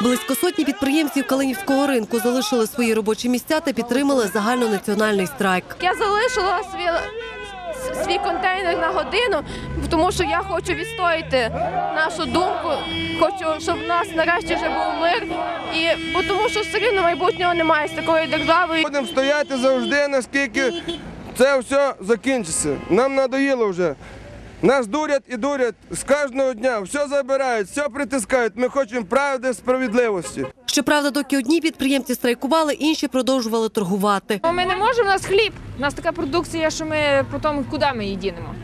Близько сотні підприємців Калинівського ринку залишили свої робочі місця та підтримали загальнонаціональний страйк. Я залишила свій, свій контейнер на годину, тому що я хочу відстояти нашу думку. Хочу, щоб в нас нарешті вже був мир. І бо тому, що все рівно майбутнього немає з такої держави. Будемо стояти завжди, наскільки це все закінчиться. Нам надоїло вже. Нас дурять і дурять з кожного дня. Все забирають, все притискають. Ми хочемо правди, справедливості. Щоправда, доки одні підприємці страйкували, інші продовжували торгувати. Ну, Ми не можемо, у нас хліб. У нас така продукція, що ми потім куди ми її дінемо?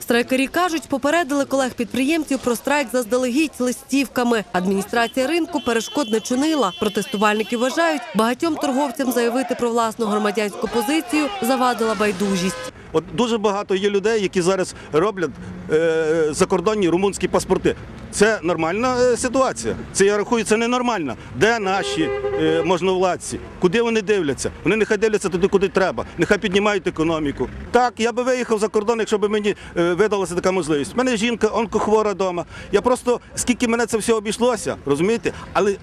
Страйкарі кажуть, попередили колег-підприємців про страйк заздалегідь листівками. Адміністрація ринку перешкод не чинила. Протестувальники вважають, багатьом торговцям заявити про власну громадянську позицію завадила байдужість. От дуже багато є людей, які зараз роблять е, закордонні румунські паспорти. Це нормальна е, ситуація. Це я рахую, це ненормально. Де наші е, можновладці? Куди вони дивляться? Вони нехай дивляться туди, куди треба. Нехай піднімають економіку. Так, я би виїхав за кордон, якщо б мені е, видалася така можливість. У мене жінка онкохвора вдома. Я просто скільки мене це все обійшлося, розумієте? Але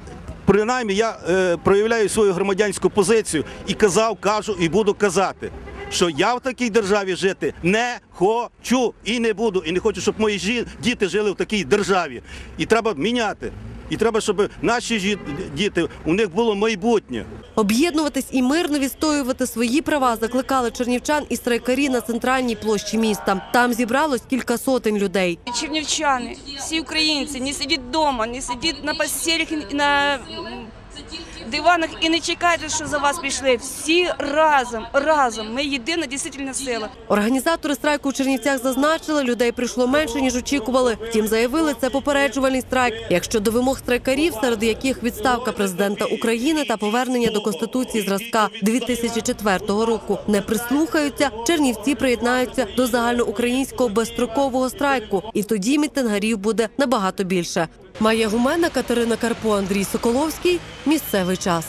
принаймні я е, проявляю свою громадянську позицію і казав, кажу і буду казати, що я в такій державі жити не хочу і не буду. І не хочу, щоб мої жі- діти жили в такій державі. І треба міняти. І треба, щоб наші жі- діти у них було майбутнє. Об'єднуватись і мирно відстоювати свої права закликали чернівчан і страйкарі на центральній площі міста. Там зібралось кілька сотень людей. чернівчани, всі українці, не сидіть вдома, не сидіть на постелях на диванах і не чекайте, що за вас пішли. Всі разом, разом. Ми єдина дійсительна сила. Організатори страйку у Чернівцях зазначили, людей прийшло менше ніж очікували. Втім, заявили, це попереджувальний страйк. Якщо до вимог страйкарів, серед яких відставка президента України та повернення до конституції зразка 2004 року, не прислухаються, чернівці приєднаються до загальноукраїнського безстрокового страйку, і тоді мітингарів буде набагато більше. Майя Гумена, Катерина Карпо, Андрій Соколовський. Місцевий час.